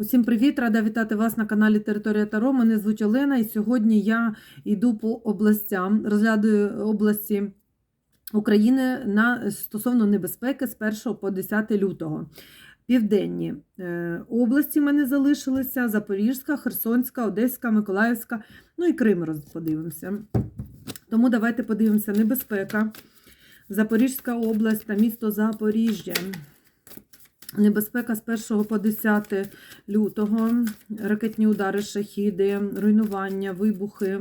Усім привіт! Рада вітати вас на каналі Територія Таро. Мене звуть Олена, і сьогодні я йду по областям, розглядаю області України на стосовно небезпеки з 1 по 10 лютого. Південні е, області в мене залишилися: Запорізька, Херсонська, Одеська, Миколаївська, ну і Крим подивимося. Тому давайте подивимося небезпека. Запорізька область та місто Запоріжжя. Небезпека з 1 по 10 лютого, ракетні удари, шахіди, руйнування, вибухи,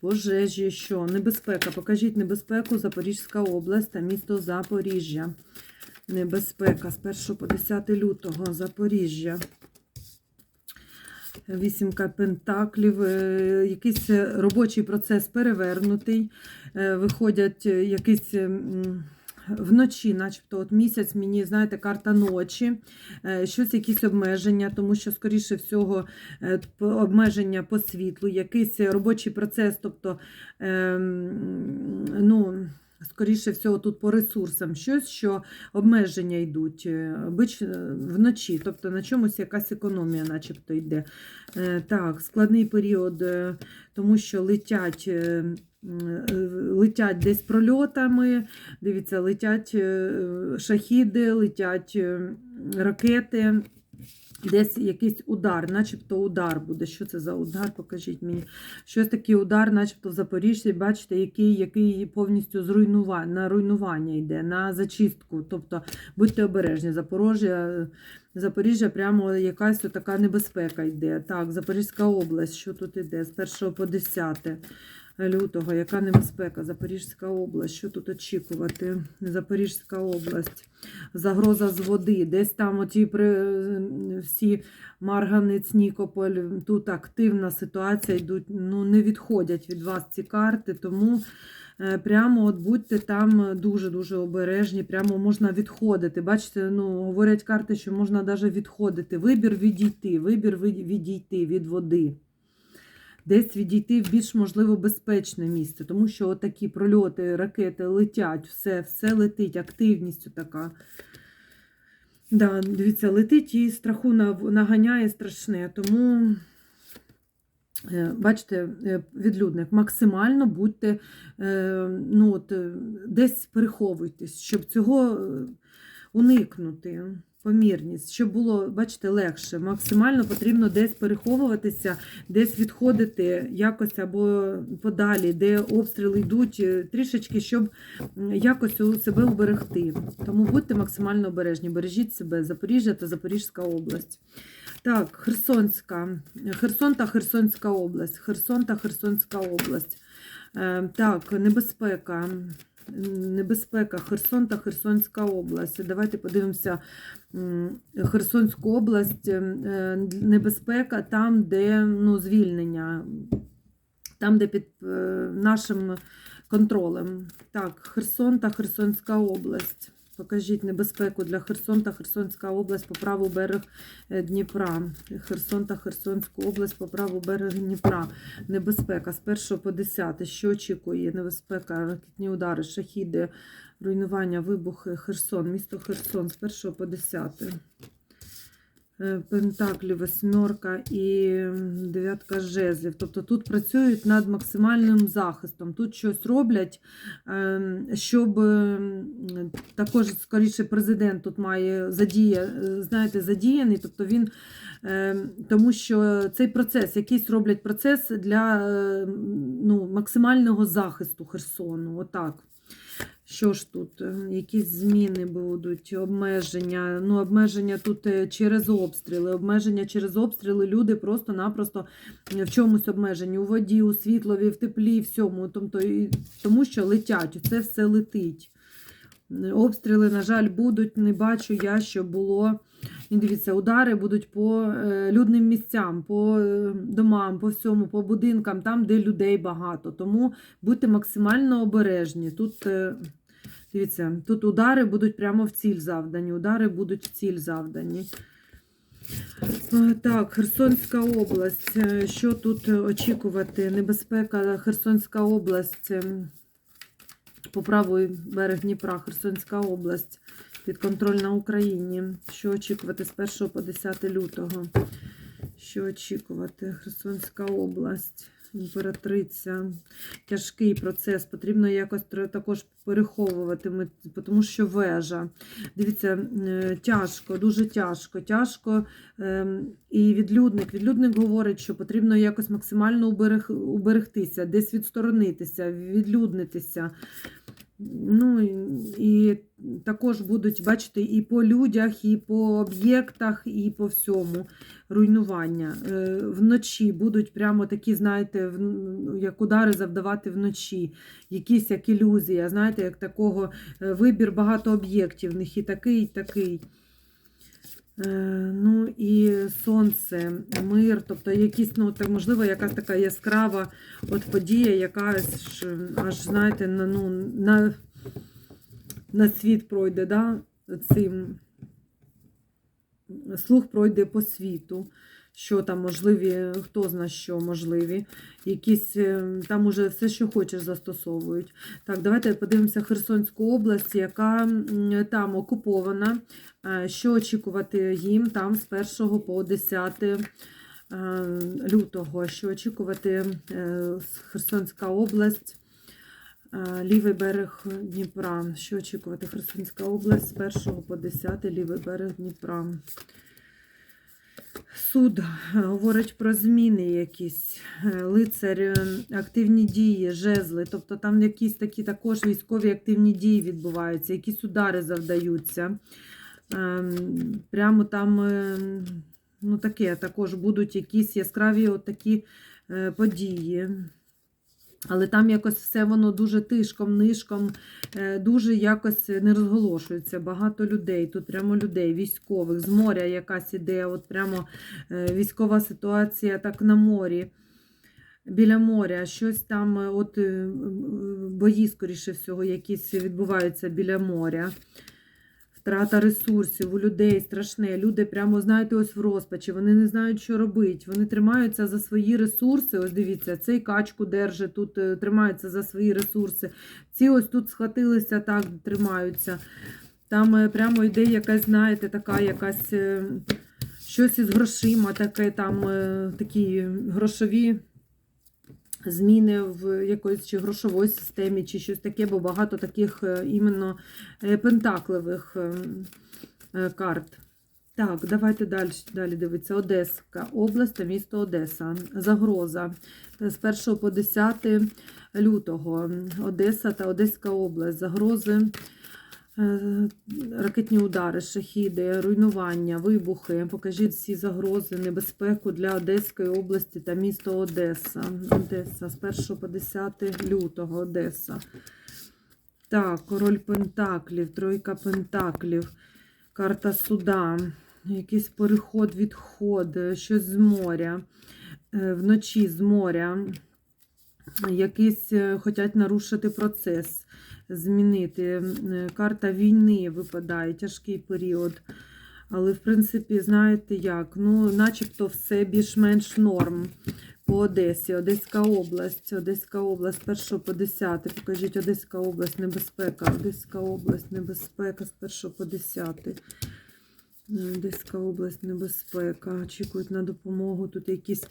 пожежі. Що? Небезпека. Покажіть небезпеку Запорізька область та місто Запоріжжя. Небезпека з 1 по 10 лютого, Запоріжжя. Вісімка пентаклів, е, якийсь робочий процес перевернутий. Е, Виходять якісь. Вночі, начебто, от місяць мені, знаєте, карта ночі, е, щось, якісь обмеження, тому що, скоріше всього, е, обмеження по світлу, якийсь робочий процес, тобто, ем, ну, скоріше всього, тут по ресурсам щось, що обмеження йдуть е, бич е, вночі, тобто на чомусь якась економія, начебто, йде. Е, Так, складний період, тому що летять. Летять десь прольотами, Дивіться, летять шахіди, летять ракети, десь якийсь удар, начебто удар буде. Що це за удар? Покажіть мені. Щось такий удар, начебто в Запоріжжі, бачите, який, який повністю зруйнува... на руйнування йде, на зачистку. Тобто будьте обережні, Запоріжжя, Запоріжжя прямо якась така небезпека йде. Так, Запорізька область, що тут йде? З 1 по 10 лютого. Яка небезпека? Запорізька область. Що тут очікувати? Запорізька область. Загроза з води. Десь там оті при... всі Марганець, Нікополь. Тут активна ситуація. Йдуть, ну, не відходять від вас ці карти, тому. е, Прямо от будьте там дуже-дуже обережні, прямо можна відходити. Бачите, ну, говорять карти, що можна навіть відходити. Вибір відійти, вибір відійти від води десь відійти в більш можливо безпечне місце, тому що такі прольоти, ракети летять, все, все летить, активністю така. Да, дивіться, летить і страху наганяє страшне. Тому, е, бачите, е, відлюдник, максимально будьте, е, ну, от, десь переховуйтесь, щоб цього уникнути. Помірність, щоб було, бачите, легше. Максимально потрібно десь переховуватися, десь відходити якось або подалі, де обстріли йдуть, е, трішечки, щоб якось себе уберегти. Тому будьте максимально обережні, бережіть себе, Запоріжжя та Запорізька область. Так, Херсонська, Херсон та Херсонська область. Херсон та Херсонська область. Е, Так, небезпека. Небезпека, Херсон та Херсонська область. Давайте подивимося Херсонську область. е, Небезпека там, де ну, звільнення, там, де під е, нашим контролем. Так, Херсон та Херсонська область. Покажіть небезпеку для Херсон та Херсонська область по праву берег е, Дніпра. Херсон та Херсонську область по праву берег Дніпра. Небезпека з 1 по 10. Що очікує? Небезпека, ракетні удари, шахіди, руйнування, вибухи. Херсон, місто Херсон з 1 по 10. Е, Пентаклі, восьмерка і дев'ятка жезлів. Тобто тут працюють над максимальним захистом. Тут щось роблять, ем, щоб ем, також скоріше президент тут має задія, е, знаєте, задіяний. Тобто він, ем, тому що цей процес, якийсь роблять процес для ну, максимального захисту Херсону. Отак. Що ж тут? Е, Якісь зміни будуть, обмеження. Ну, обмеження тут е, через обстріли. Обмеження через обстріли люди просто-напросто в чомусь обмежені. У воді, у світлові, в теплі, всьому. Тобто, і- тому що летять, це все летить. Обстріли, на жаль, будуть. Не бачу я, що було. Дивіться, удари будуть по е, людним місцям, по е, домам, по всьому, по будинкам, там, де людей багато. Тому будьте максимально обережні. Тут, е, дивіться, тут удари будуть прямо в ціль завдані. Удари будуть в ціль завдані. Е, Так, Херсонська область. Е, Що тут очікувати? Небезпека, Херсонська область. ем, По правий берег Дніпра, Херсонська область. підконтрольна Україні. Що очікувати з 1 по 10 лютого? Що очікувати? Херсонська область, імператриця. Тяжкий процес. Потрібно якось також переховувати, тому що вежа. Дивіться, е, тяжко, дуже тяжко. Тяжко. ем, І відлюдник. Відлюдник говорить, що потрібно якось максимально уберег, уберегтися, десь відсторонитися, відлюднитися. Ну і- також будуть, бачите, і по людях, і по об'єктах, і по всьому руйнування. Е, Вночі будуть прямо такі, знаєте, як удари завдавати вночі, якісь як ілюзія, знаєте, як такого е, вибір багато об'єктів, в них і такий, і такий. Е, Ну і сонце, мир, тобто якісь, ну так можливо, якась така яскрава от подія, яка аж, знаєте, на, ну, на, на світ пройде, да, цим слух пройде по світу. Що там можливі, хто зна що можливі. Якісь е, там уже все, що хочеш, застосовують. Так, давайте подивимося Херсонську область, яка там окупована. Е, Що очікувати їм там з 1 по 10 е, лютого? Що очікувати Херсонська область, лівий берег Дніпра? Що очікувати Херсонська область з 1 по 10 лівий берег Дніпра? Суд говорить про зміни якісь, е, лицар, е, активні дії, жезли. Тобто там якісь такі також військові активні дії відбуваються, якісь удари завдаються. Ем, Прямо там е, ну, таке також будуть якісь яскраві от такі події. Але там якось все воно дуже тишком, нишком, е, дуже якось не розголошується. Багато людей, тут прямо людей, військових, з моря якась іде, от прямо е, військова ситуація так на морі. Біля моря, щось там, е, от бої, скоріше всього, якісь відбуваються біля моря. Втрата ресурсів у людей страшне. Люди прямо, знаєте, ось в розпачі. Вони не знають, що робити. Вони тримаються за свої ресурси. Ось дивіться, цей качку держить, тут е, тримаються за свої ресурси. Ці ось тут схватилися, так тримаються. Там е, прямо йде якась, знаєте, така якась е, щось із грошима, таке там такі грошові. Зміни в якоїсь чи грошової системі, чи щось таке, бо багато таких е, іменно е, пентакливих е, карт. Так, давайте далі, далі дивитися. Одеська область та місто Одеса. Загроза з 1 по 10 лютого. Одеса та Одеська область. Загрози, ракетні удари, шахіди, руйнування, вибухи. Покажіть всі загрози, небезпеку для Одеської області та міста Одеса. Одеса з 1 по 10 лютого. Одеса. Так, король Пентаклів, тройка Пентаклів, карта суда, якийсь переход, відход, е, щось з моря, е, вночі з моря, якийсь е, хочуть нарушити процес, змінити. Е, Карта війни випадає, тяжкий період. Але, в принципі, знаєте як, ну, начебто все більш-менш норм по Одесі. Одеська область, Одеська область, 1 по 10. Покажіть, Одеська область, небезпека. Одеська область, небезпека з 1 по 10. Одеська область, небезпека. Очікують на допомогу. Тут якісь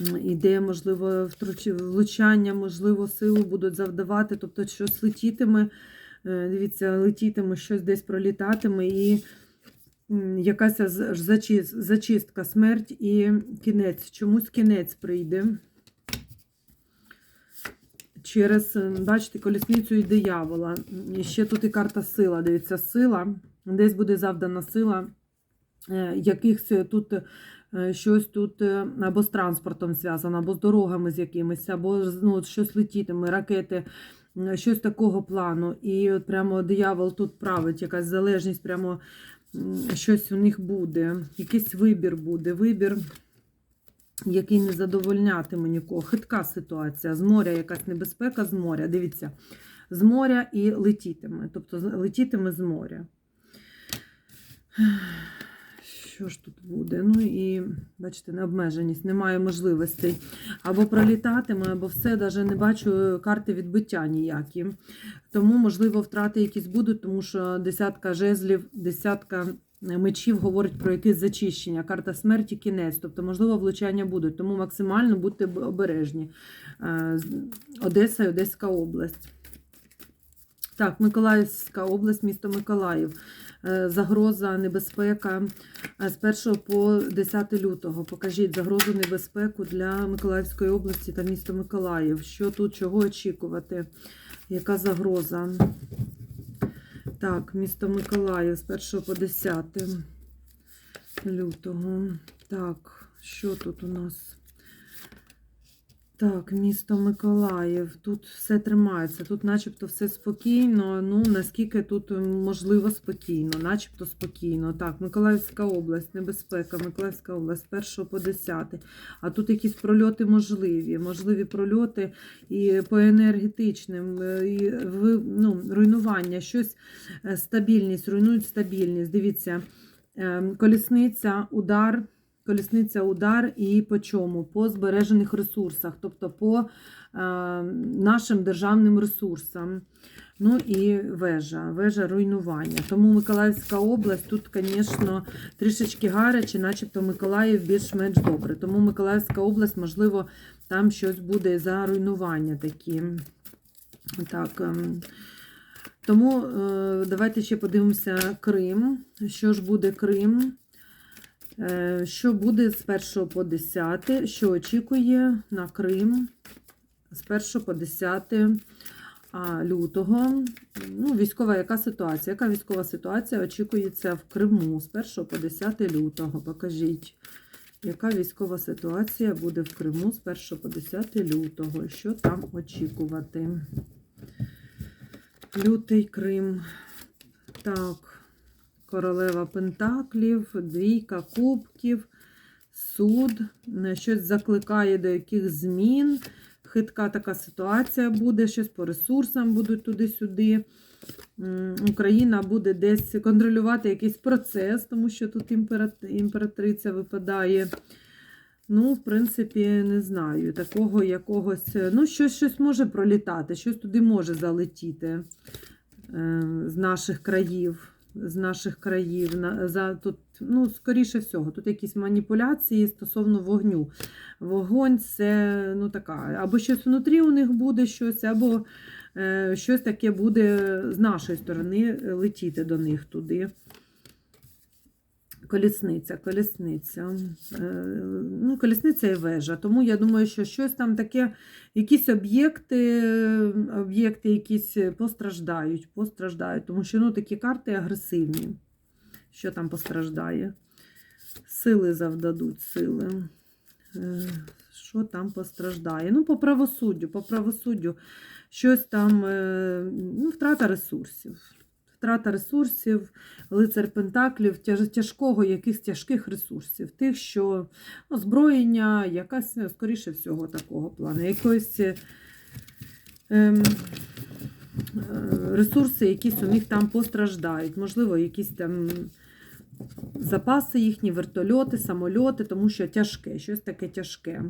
м, ідея, можливо, влучання, можливо, силу будуть завдавати. Тобто, щось летітиме. Е, Дивіться, летітиме, щось десь пролітатиме і якась зачистка, смерть і кінець. Чомусь кінець прийде. Через, бачите, колісницю і диявола. І ще тут і карта сила. Дивіться, сила. Десь буде завдана сила. е, Якихось тут щось тут е, або з транспортом зв'язано, або з дорогами з якимись, або ну, щось летітиме, ракети, щось такого плану. І от прямо диявол тут править, якась залежність, прямо щось у них буде, якийсь вибір буде. Вибір, який не задовольнятиме нікого. Хитка ситуація. З моря якась небезпека з моря. Дивіться, з моря і летітиме. Тобто летітиме з моря. Що ж тут буде? Ну і бачите, необмеженість, немає можливостей або пролітатиме, або все, навіть не бачу карти відбиття ніякі. Тому, можливо, втрати якісь будуть, тому що десятка жезлів, десятка мечів говорить про якесь зачищення. Карта смерті кінець. Тобто, можливо, влучання будуть. Тому максимально будьте обережні. Е, Одеса і Одеська область. Так, Миколаївська область, місто Миколаїв. Е, Загроза, небезпека е, з 1 по 10 лютого. Покажіть загрозу небезпеку для Миколаївської області та міста Миколаїв. Що тут, чого очікувати? Яка загроза? Так, місто Миколаїв з 1 по 10 лютого. Так, що тут у нас? Так, місто Миколаїв. Тут все тримається, тут начебто все спокійно. Ну, наскільки тут можливо спокійно, начебто спокійно. Так, Миколаївська область, небезпека, Миколаївська область 1 по 10. А тут якісь прольоти можливі. Можливі прольоти і по енергетичним, е, і ну, руйнування, щось е, стабільність, руйнують стабільність. Дивіться, е, колісниця, удар. Колісниця удар і по чому? По збережених ресурсах, тобто по е, нашим державним ресурсам. Ну і вежа, вежа руйнування. Тому Миколаївська область тут, звісно, трішечки гаряче, начебто Миколаїв більш-менш добре. Тому Миколаївська область, можливо, там щось буде за руйнування такі. Так, ем, тому е, давайте ще подивимося Крим. Що ж буде Крим? Е, Що буде з 1 по 10, що очікує на Крим з 1 по 10 лютого. Ну, військова яка ситуація? Яка військова ситуація очікується в Криму з 1 по 10 лютого? Покажіть, яка військова ситуація буде в Криму з 1 по 10 лютого? Що там очікувати? Лютий Крим. Так. Королева Пентаклів, двійка кубків, суд, е, щось закликає до яких змін. Хитка така ситуація буде, щось по ресурсам будуть туди-сюди. Україна буде десь контролювати якийсь процес, тому що тут імператриця випадає. Ну, в принципі, не знаю. Такого якогось. е, Ну, щось, щось може пролітати, щось туди може залетіти е, з наших країв з наших країв. На- За, тут, ну, скоріше всього, тут якісь маніпуляції стосовно вогню. Вогонь це ну, така, або щось внутрі у них буде щось, або е, щось таке буде з нашої сторони летіти до них туди. Колісниця, колісниця. Е, Ну, колісниця і вежа. Тому я думаю, що щось там таке, якісь об'єкти, об'єкти якісь постраждають, постраждають. Тому що ну, такі карти агресивні. Що там постраждає? Сили завдадуть, сили. Е, Що там постраждає? Ну, по правосуддю, по правосуддю. Щось там, е, ну, втрата ресурсів. Втрата ресурсів, лицар Пентаклів, тяжкого, якихось тяжких ресурсів, тих, що озброєння, якась, скоріше всього, такого плану. Якось е, ем, е, ресурси, якісь у них там постраждають. Можливо, якісь там запаси їхні, вертольоти, самольоти, тому що тяжке, щось таке тяжке.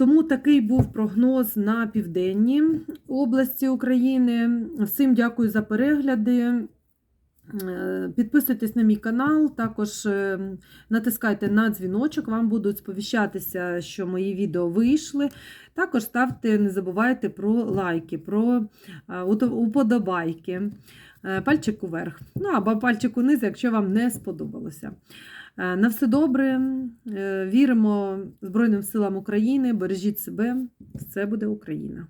Тому такий був прогноз на південній області України. Всім дякую за перегляди. Е, Підписуйтесь на мій канал, також е, натискайте на дзвіночок, вам будуть сповіщатися, що мої відео вийшли. Також ставте, не забувайте про лайки, про е, уподобайки. Пальчик уверх. Ну або пальчик униз, якщо вам не сподобалося. Е, На все добре. Е, Віримо Збройним силам України. Бережіть себе. Все буде Україна!